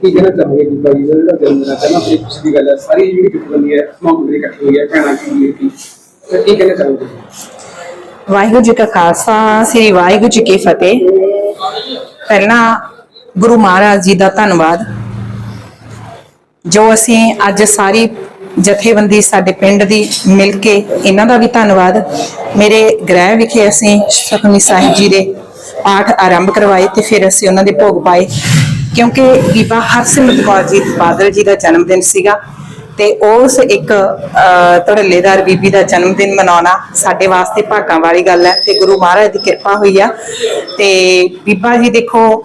ਕੀ ਕਹਿਣਾ ਚਾਹੋਗੇ ਕਿ ਭਾਈ, ਜਿਹੜਾ ਜਨਮ ਦਿਨ ਹੈ ਪਹਿਲਾਂ ਆਪਣੀ ਖੁਸ਼ੀ ਦੀ ਗੱਲ ਹੈ ਸਾਰੀ ਜਿਹੜੀ ਜੁਟਬੰਦੀ ਹੈ ਸਮਾਂ ਮੇਰੀ ਇਕੱਠੀ ਹੋਈ ਹੈ, ਭੈਣਾਂ ਦੀ ਕਮਿਊਨਿਟੀ ਤੇ ਕੀ ਕਹਿਣਾ ਚਾਹੋਗੇ? ਵਾਹਿਗੁਰੂ ਜੀ ਕਾ ਖਾਲਸਾ, ਸ੍ਰੀ ਵਾਹਿਗੁਰੂ ਜੀ ਕੀ ਫਤਿਹ। ਪਹਿਲਾਂ ਗੁਰੂ ਮਹਾਰਾਜ ਜੀ ਦਾ ਧੰਨਵਾਦ। ਜੋ ਅਸੀਂ ਅੱਜ ਸਾਰੀ ਜਥੇਬੰਦੀ ਸਾਡੇ ਪਿੰਡ ਦੀ ਮਿਲ ਕੇ ਇਹਨਾਂ ਦਾ ਵੀ ਧੰਨਵਾਦ। ਮੇਰੇ ਗ੍ਰਹਿ ਵਿਖੇ ਅਸੀਂ ਸੁਖਮਨੀ ਸਾਹਿਬ ਜੀ ਦੇ ਪਾਠ ਆਰੰਭ ਕਰਵਾਏ ਤੇ ਫਿਰ ਅਸੀਂ ਉਹਨਾਂ ਦੇ ਭੋਗ ਪਾਏ। ਕਿਉਂਕਿ ਬੀਬਾ ਹਰਸਿਮਰਤ ਕੌਰ ਜੀ ਬਾਦਲ ਜੀ ਦਾ ਜਨਮ ਦਿਨ ਸੀਗਾ ਤੇ ਉਸ ਇੱਕ ਅਹ, ਧੜੱਲੇਦਾਰ ਬੀਬੀ ਦਾ ਜਨਮ ਦਿਨ ਮਨਾਉਣਾ ਸਾਡੇ ਵਾਸਤੇ ਭਾਗਾਂ ਵਾਲੀ ਗੱਲ ਹੈ ਤੇ ਗੁਰੂ ਮਹਾਰਾਜ ਦੀ ਕਿਰਪਾ ਹੋਈ ਆ। ਤੇ ਬੀਬਾ ਜੀ ਦੇਖੋ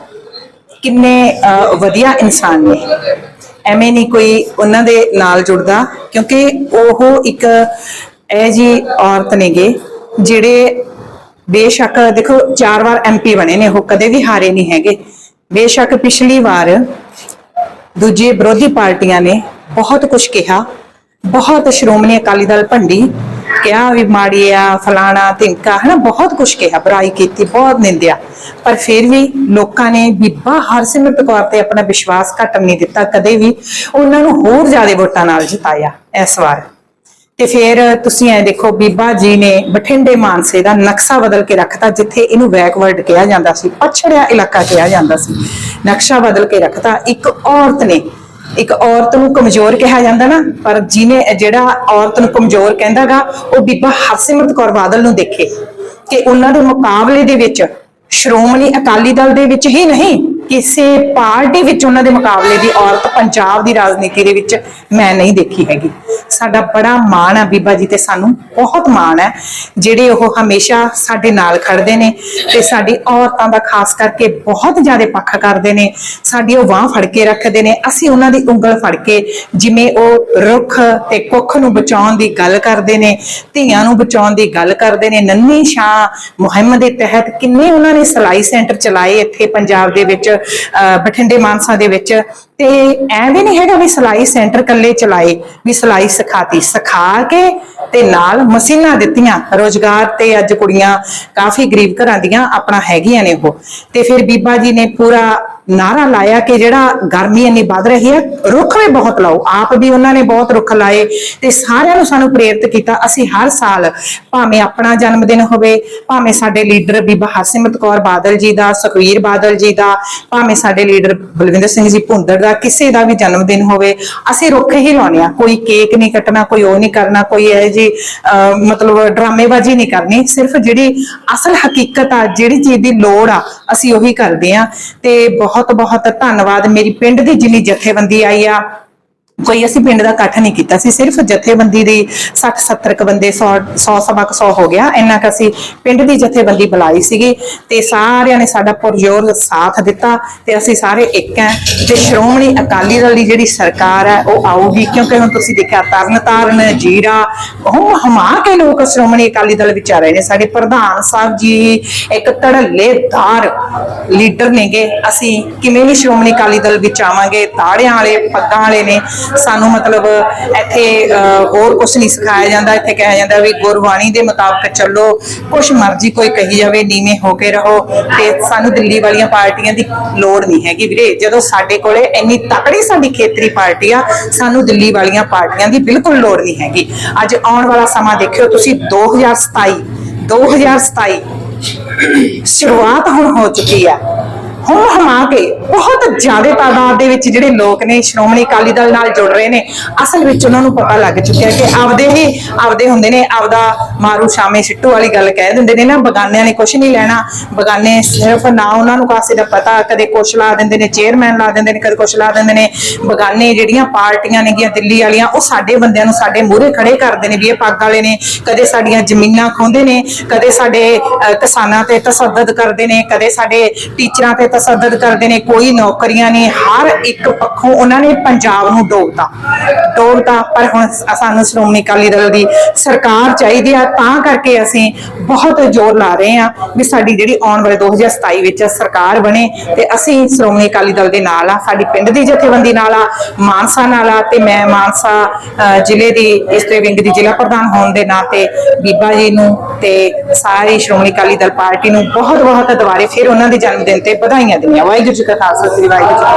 ਕਿੰਨੇ ਅਹ, ਵਧੀਆ ਇਨਸਾਨ ਨੇ। ਐਵੇਂ ਨਹੀਂ ਕੋਈ ਉਹਨਾਂ ਦੇ ਨਾਲ ਜੁੜਦਾ ਕਿਉਂਕਿ ਉਹ ਇੱਕ ਇਹ ਜੀ ਔਰਤ ਨੇਗੇ ਜਿਹੜੇ ਬੇਸ਼ੱਕ ਦੇਖੋ, ਚਾਰ ਵਾਰ ਐਮਪੀ ਬਣੇ ਨੇ, ਉਹ ਕਦੇ ਵੀ ਹਾਰੇ ਨਹੀਂ ਹੈਗੇ। ਬੇਸ਼ੱਕ ਪਿਛਲੀ ਵਾਰ ਦੂਜੇ ਵਿਰੋਧੀ ਪਾਰਟੀਆਂ ਨੇ ਬਹੁਤ ਕੁਝ ਕਿਹਾ। ਬਹੁਤ ਸ਼੍ਰੋਮਣੀ ਅਕਾਲੀ ਦਲ ਭੰਡੀ ਕਿਹਾ ਵੀ ਮਾੜੀ ਆ, ਫਲਾਣਾ ਧਿੰਕਾ ਹਨਾ, ਬਹੁਤ ਕੁਝ ਕਿਹਾ, ਬੁਰਾਈ ਕੀਤੀ, ਬਹੁਤ ਨਿੰਦਿਆ। ਪਰ ਫਿਰ ਵੀ ਲੋਕਾਂ ਨੇ ਬੀਬਾ ਹਰਸਿਮਰਤ ਕੌਰ ਤੇ ਆਪਣਾ ਵਿਸ਼ਵਾਸ ਘਟਣ ਨਹੀਂ ਦਿੱਤਾ, ਕਦੇ ਵੀ ਉਹਨਾਂ ਨੂੰ ਹੋਰ ਜ਼ਿਆਦਾ ਵੋਟਾਂ ਨਾਲ ਜਿਤਾਇਆ ਇਸ ਵਾਰ। ਤੇ ਫਿਰ ਤੁਸੀਂ ਐ ਦੇਖੋ, ਬੀਬਾ ਜੀ ਨੇ ਬਠਿੰਡੇ ਮਾਨਸੇ ਦਾ ਨਕਸ਼ਾ ਬਦਲ ਕੇ ਰੱਖਤਾ, ਜਿੱਥੇ ਇਹਨੂੰ ਬੈਕਵਰਡ ਕਿਹਾ ਜਾਂਦਾ ਸੀ, ਪਛੜਿਆ ਇਲਾਕਾ ਕਿਹਾ ਜਾਂਦਾ ਸੀ। ਨਕਸ਼ਾ ਬਦਲ ਕੇ ਰੱਖਤਾ, ਇੱਕ ਔਰਤ ਨੇ, ਇੱਕ ਔਰਤ ਨੂੰ ਕਮਜ਼ੋਰ ਕਿਹਾ ਜਾਂਦਾ ਨਾ, ਪਰ ਜਿਹਨੇ ਜਿਹੜਾ ਔਰਤ ਨੂੰ ਕਮਜ਼ੋਰ ਕਹਿੰਦਾਗਾ, ਉਹ ਬੀਬਾ ਹਰਸਿਮਰਤ ਕੌਰ ਬਾਦਲ ਨੂੰ ਦੇਖੇ, ਕਿ ਉਹਨਾਂ ਦੇ ਮੁਕਾਬਲੇ ਦੇ ਵਿੱਚ ਸ਼੍ਰੋਮਣੀ ਅਕਾਲੀ ਦਲ ਦੇ ਵਿੱਚ ਹੀ ਨਹੀਂ ਕਿਸੇ ਪਾਰਟੀ ਵਿੱਚ ਉਹਨਾਂ ਦੇ ਮੁਕਾਬਲੇ ਦੀ ਔਰਤ ਪੰਜਾਬ ਦੀ ਰਾਜਨੀਤੀ ਦੇ ਵਿੱਚ ਮੈਂ ਨਹੀਂ ਦੇਖੀ ਹੈਗੀ। ਸਾਡਾ ਬੜਾ ਮਾਣ ਹੈ ਬੀਬਾ ਜੀ ਤੇ ਸਾਨੂੰ ਬਹੁਤ ਮਾਣ ਹੈ ਜਿਹੜੇ ਉਹ ਹਮੇਸ਼ਾ ਸਾਡੇ ਨਾਲ ਖੜਦੇ ਨੇ ਤੇ ਸਾਡੀ ਔਰਤਾਂ ਦਾ ਖਾਸ ਕਰਕੇ ਬਹੁਤ ਜ਼ਿਆਦਾ ਪੱਖ ਕਰਦੇ ਨੇ। ਸਾਡੀ ਉਹ ਬਾਹ ਫੜ ਕੇ ਰੱਖਦੇ ਨੇ। ਅਸੀਂ ਉਹਨਾਂ ਦੀ ਉਂਗਲ ਫੜ ਕੇ ਜਿਵੇਂ ਉਹ ਰੁੱਖ ਤੇ ਕੁੱਖ ਨੂੰ ਬਚਾਉਣ ਦੀ ਗੱਲ ਕਰਦੇ ਨੇ, ਧੀਆਂ ਨੂੰ ਬਚਾਉਣ ਦੀ ਗੱਲ ਕਰਦੇ ਨੇ, ਨੰਨੀ ਸ਼ਾਹ ਮੁਹਿੰਮ ਦੇ ਤਹਿਤ ਕਿੰਨੇ ਉਹਨਾਂ ਨੇ ਸਲਾਈ ਸੈਂਟਰ ਚਲਾਏ ਇੱਥੇ ਪੰਜਾਬ ਦੇ ਵਿੱਚ। ਬਠਿੰਡੇ ਮਾਨਸਾ ਦੇ ਵਿੱਚ। ਤੇ ਐਂ ਵੀ ਨਹੀਂ ਹੈਗਾ ਵੀ ਸਲਾਈ ਸੈਂਟਰ ਕੱਲੇ ਚਲਾਏ, ਵੀ ਸਲਾਈ ਸਿਖਾਤੀ। ਸਿਖਾ ਕੇ ਤੇ ਨਾਲ ਮਸ਼ੀਨਾਂ ਦਿੱਤੀਆਂ। ਰੋਜ਼ਗਾਰ ਤੇ ਅੱਜ ਕੁੜੀਆਂ ਕਾਫੀ ਗਰੀਬ ਘਰਾਂ ਦੀਆਂ ਆਪਣਾ ਹੈਗੀਆਂ ਨੇ ਉਹ। ਤੇ ਫਿਰ ਬੀਬਾ ਜੀ ਨੇ ਪੂਰਾ ਨਾਰਾ ਲਾਇਆ ਕਿ ਜਿਹੜਾ ਗਰਮੀ ਇੰਨੀ ਵੱਧ ਰਹੀ ਹੈ ਰੁੱਖ ਵੀ ਬਹੁਤ ਲਾਓ। ਆਪ ਵੀ ਉਹਨਾਂ ਨੇ ਬਹੁਤ ਰੁੱਖ ਲਾਏ ਤੇ ਸਾਰਿਆਂ ਨੂੰ ਸਾਨੂੰ ਪ੍ਰੇਰਿਤ ਕੀਤਾ। ਅਸੀਂ ਹਰ ਸਾਲ ਭਾਵੇਂ ਆਪਣਾ ਜਨਮ ਦਿਨ ਹੋਵੇ ਭਾਵੇਂ ਸਾਡੇ ਲੀਡਰ ਬੀਬਾ ਹਰਸਿਮਰਤ ਕੌਰ ਬਾਦਲ ਜੀ ਦਾ ਸੁਖਵੀਰ ਬਾਦਲ ਜੀ ਦਾ ਭਾਵੇਂ ਸਾਡੇ ਲੀਡਰ ਬਲਵਿੰਦਰ ਸਿੰਘ ਜੀ ਭੁੰਦਰ ਦਾ ਕਿਸੇ ਦਾ ਵੀ ਜਨਮ ਦਿਨ ਹੋਵੇ ਅਸੀਂ ਰੁੱਖ ਹੀ ਲਾਉਣੇ ਆ ਕੋਈ ਕੇਕ ਨਹੀਂ ਕੱਟਣਾ ਕੋਈ ਉਹ ਨਹੀਂ ਕਰਨਾ ਕੋਈ ਇਹ ਜੀ ਅਹ, ਮਤਲਬ ਡਰਾਮੇਬਾਜ਼ੀ ਨਹੀਂ ਕਰਨੀ। ਸਿਰਫ ਜਿਹੜੀ ਅਸਲ ਹਕੀਕਤ ਆ ਜਿਹੜੀ ਚੀਜ਼ ਦੀ ਲੋੜ ਆ ਅਸੀਂ ਉਹੀ ਕਰਦੇ ਆ ਤੇ ਬਹੁਤ ਬਹੁਤ ਬਹੁਤ ਧੰਨਵਾਦ। ਮੇਰੀ ਪਿੰਡ ਦੀ ਜਿੰਨੀ ਜਥੇਬੰਦੀ ਆਈ ਆ ਕੋਈ ਅਸੀਂ ਪਿੰਡ ਦਾ ਇਕੱਠ ਨਹੀਂ ਕੀਤਾ ਸੀ, ਸਿਰਫ ਜਥੇਬੰਦੀ ਦੀ 60 70 ਕ ਬੰਦੇ 100 100 ਸਵਾ ਕੁ 100 ਹੋ ਗਿਆ। ਇੰਨਾ ਕ ਅਸੀਂ ਪਿੰਡ ਦੀ ਜਥੇਬੰਦੀ ਬੁਲਾਈ ਸੀਗੀ ਤੇ ਸਾਰਿਆਂ ਨੇ ਸਾਡਾ ਪੁਰਜੋਰ ਸਾਥ ਦਿੱਤਾ ਤੇ ਅਸੀਂ ਸਾਰੇ ਇੱਕ ਹੈ ਤੇ ਸ਼੍ਰੋਮਣੀ ਅਕਾਲੀ ਦਲ ਦੀ ਜਿਹੜੀ ਸਰਕਾਰ ਹੈ, ਉਹ ਆਊਗੀ। ਕਿਉਂਕਿ ਹੁਣ ਤੁਸੀਂ ਦੇਖਿਆ ਤਰਨ ਤਾਰਨ, ਜੀਰਾ, ਉਹ ਹਮਾ ਕੇ ਲੋਕ ਸ਼੍ਰੋਮਣੀ ਅਕਾਲੀ ਦਲ ਵਿੱਚ ਆ ਰਹੇ ਨੇ। ਸਾਡੇ ਪ੍ਰਧਾਨ ਸਾਹਿਬ ਜੀ ਇੱਕ ਧੜਲੇਦਾਰ ਲੀਡਰ ਨੇਗੇ। ਅਸੀਂ ਕਿਵੇਂ ਵੀ ਸ਼੍ਰੋਮਣੀ ਅਕਾਲੀ ਦਲ ਵਿੱਚ ਆਵਾਂਗੇ, ਤਾੜਿਆਂ ਵਾਲੇ, ਪੱਗਾਂ ਵਾਲੇ ਨੇ ਸਾਨੂੰ ਮਤਲਬ ਇੱਥੇ ਅਹ, ਹੋਰ ਕੁਝ ਨਹੀਂ ਸਿਖਾਇਆ ਜਾਂਦਾ। ਇੱਥੇ ਕਿਹਾ ਜਾਂਦਾ ਵੀ ਗੁਰਬਾਣੀ ਦੇ ਮੁਤਾਬਕ ਚੱਲੋ ਕੁਛ ਮਰਜ਼ੀ ਕੋਈ ਕਹੀ ਜਾਵੇ ਨੀਵੇਂ ਹੋ ਕੇ ਰਹੋ। ਤੇ ਸਾਨੂੰ ਦਿੱਲੀ ਵਾਲੀਆਂ ਪਾਰਟੀਆਂ ਦੀ ਲੋੜ ਨਹੀਂ ਹੈਗੀ ਵੀਰੇ। ਜਦੋਂ ਸਾਡੇ ਕੋਲੇ ਇੰਨੀ ਤਕੜੀ ਸਾਡੀ ਖੇਤਰੀ ਪਾਰਟੀ ਆ ਸਾਨੂੰ ਦਿੱਲੀ ਵਾਲੀਆਂ ਪਾਰਟੀਆਂ ਦੀ ਬਿਲਕੁਲ ਲੋੜ ਨਹੀਂ ਹੈਗੀ। ਅੱਜ ਆਉਣ ਵਾਲਾ ਸਮਾਂ ਦੇਖਿਓ ਤੁਸੀਂ 2027 2027 ਸ਼ੁਰੂਆਤ ਹੁਣ ਹੋ ਚੁੱਕੀ ਆ। ਹੁਣ ਹਮਾ ਕੇ ਬਹੁਤ ਜ਼ਿਆਦਾ ਤਾਦਾਦ ਦੇ ਵਿੱਚ ਜਿਹੜੇ ਲੋਕ ਨੇ ਸ਼੍ਰੋਮਣੀ ਅਕਾਲੀ ਦਲ ਨਾਲ ਜੁੜ ਰਹੇ ਨੇ, ਅਸਲ ਵਿੱਚ ਉਹਨਾਂ ਨੂੰ ਪਤਾ ਲੱਗ ਚੁੱਕਿਆ ਕਿ ਆਪਦੇ ਹੀ ਆਪਦੇ ਹੁੰਦੇ ਨੇ, ਆਪਦਾ ਮਾਰੂ ਸ਼ਾਮੇ ਸਿੱਟੂ ਵਾਲੀ ਗੱਲ ਕਹਿ ਦਿੰਦੇ ਨੇ ਨਾ ਬਗਾਨਿਆਂ ਨੇ ਕੁਝ ਨਹੀਂ ਲੈਣਾ, ਬਗਾਨੇ ਸਿਰਫ ਨਾ ਉਹਨਾਂ ਨੂੰ ਕਾਸੇ ਦਾ ਪਤਾ, ਕਦੇ ਕੁਛ ਲਾ ਦਿੰਦੇ ਨੇ ਚੇਅਰਮੈਨ ਲਾ ਦਿੰਦੇ ਨੇ, ਕਦੇ ਕੁਛ ਲਾ ਦਿੰਦੇ ਨੇ, ਬਗਾਨੇ ਜਿਹੜੀਆਂ ਪਾਰਟੀਆਂ ਨੇਗੀਆਂ ਦਿੱਲੀ ਵਾਲੀਆਂ, ਉਹ ਸਾਡੇ ਬੰਦਿਆਂ ਨੂੰ ਸਾਡੇ ਮੂਹਰੇ ਖੜੇ ਕਰਦੇ ਨੇ ਵੀ ਇਹ ਪੱਗ ਵਾਲੇ ਨੇ, ਕਦੇ ਸਾਡੀਆਂ ਜ਼ਮੀਨਾਂ ਖੋਹਦੇ ਨੇ, ਕਦੇ ਸਾਡੇ ਕਿਸਾਨਾਂ ਤੇ ਤਸੱਦਦ ਕਰਦੇ ਨੇ, ਕਦੇ ਸਾਡੇ ਟੀਚਰਾਂ ਤੇ ਤਸੱਦਦ ਕਰਦੇ ਨੇ, ਕੋਈ ਨੌਕਰੀਆਂ ਨਹੀਂ ਹਰ ਇੱਕ ਪੱਖੋਂ ਉਹਨਾਂ ਨੇ ਪੰਜਾਬ ਨੂੰ ਡੋਬਤਾ ਡੋਬਤਾ ਪਰ ਹੁਣ ਸਾਨੂੰ ਸ਼੍ਰੋਮਣੀ ਅਕਾਲੀ ਦਲ ਦੀ ਸਰਕਾਰ ਚਾਹੀਦੀ ਆ ਤਾਂ ਕਰਕੇ ਅਸੀਂ ਬਹੁਤ ਜ਼ੋਰ ਲਾ ਰਹੇ ਆ ਵੀ ਸਾਡੀ ਜਿਹੜੀ ਆਉਣ ਵਾਲੇ 2027 ਵਿੱਚ ਸਰਕਾਰ ਬਣੇ ਤੇ ਅਸੀਂ ਸ਼੍ਰੋਮਣੀ ਅਕਾਲੀ ਦਲ ਦੇ ਨਾਲ ਆ ਸਾਡੀ ਪਿੰਡ ਦੀ ਜਥੇਬੰਦੀ ਨਾਲ ਆ ਮਾਨਸਾ ਨਾਲ ਆ ਤੇ ਮੈਂ ਮਾਨਸਾ ਅਹ, ਜ਼ਿਲ੍ਹੇ ਦੀ ਇਸਤੇ ਵਿੰਗ ਦੀ ਜ਼ਿਲ੍ਹਾ ਪ੍ਰਧਾਨ ਹੋਣ ਦੇ ਨਾਤੇ ਬੀਬਾ ਜੀ ਨੂੰ ਤੇ ਸਾਰੀ ਸ਼੍ਰੋਮਣੀ ਅਕਾਲੀ ਦਲ ਪਾਰਟੀ ਨੂੰ ਬਹੁਤ ਬਹੁਤ ਦੁਬਾਰੇ ਫਿਰ ਉਹਨਾਂ ਦੇ ਜਨਮ ਦਿਨ ਤੇ ਵਧਾਈਆਂ ਦਿੰਦੀਆਂ। ਵਾਹਿਗੁਰੂ ਜੀ ਕਾ ਖਾਲਸਾ, ਸ੍ਰੀ ਵਾਹਿਗੁਰੂ ਜੀ ਕੀ